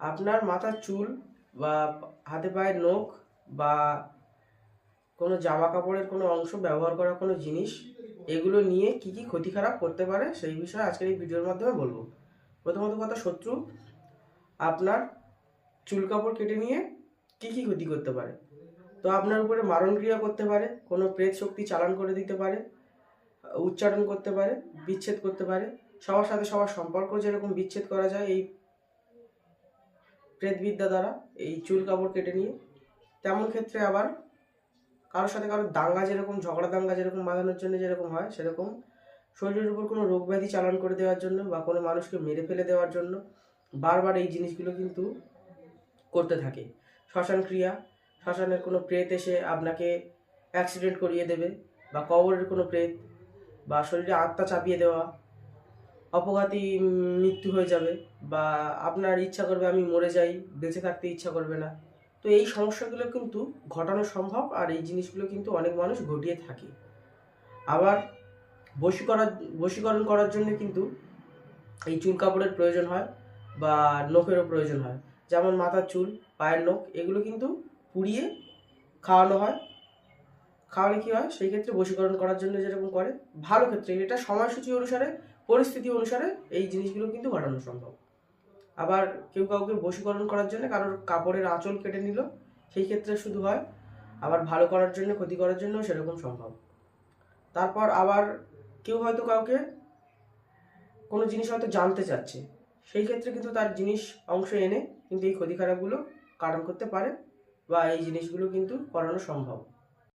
আপনার মাথার চুল বা হাতে পায়ের নখ বা কোনো জামা কাপড়ের কোনো অংশ ব্যবহার করা কোনো জিনিস, এগুলো নিয়ে কি কি ক্ষতি খারাপ করতে পারে সেই বিষয়ে আজকের এই ভিডিওর মাধ্যমে বলব। প্রথমত কথা, শত্রু। আপনার চুল কাপড় কেটে নিয়ে কি কি ক্ষতি করতে পারে? তো আপনার উপরে মারণ ক্রিয়া করতে পারে, কোনো প্রেত শক্তি চালান করে দিতে পারে, উচ্চারণ করতে পারে, বিচ্ছেদ করতে পারে। সবার সাথে সবার সম্পর্ক যেরকম বিচ্ছেদ করা যায়, এই প্রেতবিদ্যা দ্বারা এই চুল কাপড় কেটে নিয়ে, তেমন ক্ষেত্রে আবার কারোর সাথে কারোর দাঙ্গা যেরকম, ঝগড়া দাঙ্গা যেরকম বাঁধানোর জন্য যেরকম হয়, সেরকম শরীরের উপর কোনো রোগ ব্যাধি চালান করে দেওয়ার জন্য বা কোনো মানুষকে মেরে ফেলে দেওয়ার জন্য বারবার এই জিনিসগুলো কিন্তু করতে থাকে। শ্মশান ক্রিয়া শ্মশানের কোনো প্রেত এসে আপনাকে অ্যাক্সিডেন্ট করিয়ে দেবে বা কবরের কোনো প্রেত বা শরীরে আত্মা চাপিয়ে দেওয়া অপঘাতী মৃত্যু হয়ে যাবে বা আপনার ইচ্ছা করবে আমি মরে যাই, বেঁচে থাকতে ইচ্ছা করবে না। তো এই সমস্যাগুলো কিন্তু ঘটানো সম্ভব আর এই জিনিসগুলো কিন্তু অনেক মানুষ ঘটিয়ে থাকে। আবার বশীকরণ বশীকরণ করার জন্য কিন্তু এই চুল কাপড়ের প্রয়োজন হয় বা নখেরও প্রয়োজন হয়। যেমন মাথার চুল, পায়ের নখ, এগুলো কিন্তু পুড়িয়ে খাওয়ানো হয়। খাওয়ালে কী হয়? সেই ক্ষেত্রে বশীকরণ করার জন্য যেরকম করে, ভালো ক্ষেত্রে। এটা সময়সূচি অনুসারে পরিস্থিতি অনুসারে এই জিনিসগুলো কিন্তু ঘটানো সম্ভব। আবার কেউ কাউকে বশীকরণ করার জন্য কারোর কাপড়ের আঁচল কেটে নিল, সেই ক্ষেত্রে শুধু হয়, আবার ভালো করার জন্য, ক্ষতি করার জন্য সেরকম সম্ভব। তারপর আবার কেউ হয়তো কাউকে কোনো জিনিস হয়তো জানতে চাচ্ছে, সেই ক্ষেত্রে কিন্তু তার জিনিস অংশ এনে কিন্তু এই ক্ষতি খারাপগুলো কারণ করতে পারে বা এই জিনিসগুলো কিন্তু করানো সম্ভব।